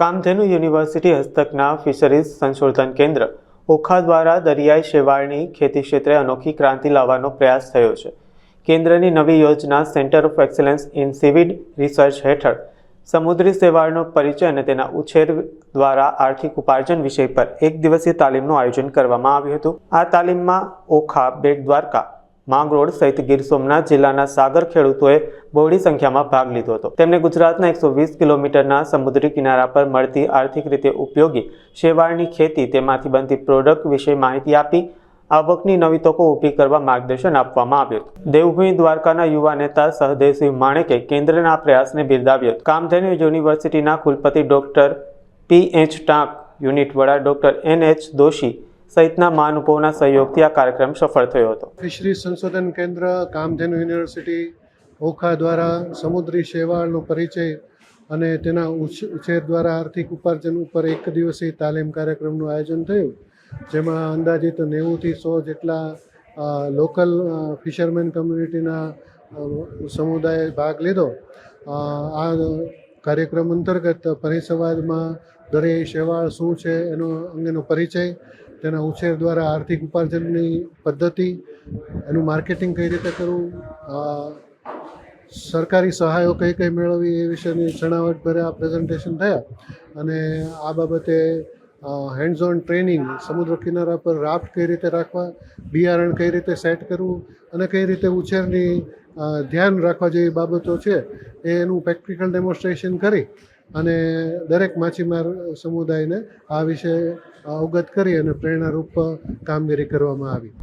Kamdhenu university હસ્તકના fisheries સંશોધન કેન્દ્ર. ઓખા દ્વારા દરિયાઈ શેવાળની ખેતી ક્ષેત્રે અનોખી ક્રાંતિ લાવવાનો પ્રયાસ થયો છે. કેન્દ્રની નવી યોજના centre of excellence in seaweed research હેઠળ. સમુદ્રી શેવાળનો પરિચય અને તેના ઉછેર દ્વારા આર્થિક ઉપાર્જન વિષય પર એક દિવસીય તાલીમનું આયોજન કરવામાં આવ્યું હતું. આ તાલીમમાં ઓખા બેટ દ્વારકા માંગરોળ સહિત ગીર સોમનાથ જિલ્લાના સાગર ખેડૂતોએ બહોળી સંખ્યામાં ભાગ લીધો હતો. તેમણે ગુજરાતના એકસો વીસ કિલોમીટરના સમુદ્રી કિનારા પર મળતી આર્થિક રીતે ઉપયોગી શેવાળની ખેતી તેમાંથી બનતી પ્રોડક્ટ વિશે માહિતી આપી આવકની નવી તકો ઊભી કરવા માર્ગદર્શન આપવામાં આવ્યું હતું. દેવભૂમિ દ્વારકાના યુવા નેતા સહદેવસિંહ માણેકે કેન્દ્રના પ્રયાસને બિરદાવ્યો હતો. કામધેનુ યુનિવર્સિટીના કુલપતિ doctor P H Tank, unit વડા ડોક્ટર એન એચ દોશી સહિતના મહાનુભાવોના સહયોગથી આ કાર્યક્રમ સફળ થયો હતો. ફિશરી સંશોધન કેન્દ્ર, કામધેનુ યુનિવર્સિટી ઓખા દ્વારા સમુદ્રી શેવાળનો પરિચય અને તેના ઉછ- ઉછેર દ્વારા આર્થિક ઉપાર્જન ઉપર એક દિવસીય તાલીમ કાર્યક્રમનું આયોજન થયું, જેમાં અંદાજિત નેવુંથી સો જેટલા લોકલ ફિશરમેન કમ્યુનિટીના સમુદાયે ભાગ લીધો. આ કાર્યક્રમ અંતર્ગત પરિસંવાદમાં દરિયાઈ શેવાળ શું છે એનો અંગેનો પરિચય, તેના ઉછેર દ્વારા આર્થિક ઉપાર્જનની પદ્ધતિ, એનું માર્કેટિંગ કઈ રીતે કરવું સરકારી સહાયો કઈ કઈ મેળવવી એ વિશેની છણાવટ ભર્યા પ્રેઝન્ટેશન થયા. અને આ બાબતે હેન્ડ્સ ઓન ટ્રેનિંગ સમુદ્ર કિનારા પર રાફ્ટ કઈ રીતે રાખવા, બિયારણ કઈ રીતે સેટ કરવું અને કઈ રીતે ઉછેરની ધ્યાન રાખવા જેવી બાબતો છે એનું પ્રેક્ટિકલ ડેમોન્સ્ટ્રેશન કરી અને દરેક માછીમાર સમુદાયને આ વિશે અવગત કરી અને પ્રેરણારૂપ કામગીરી કરવામાં આવી.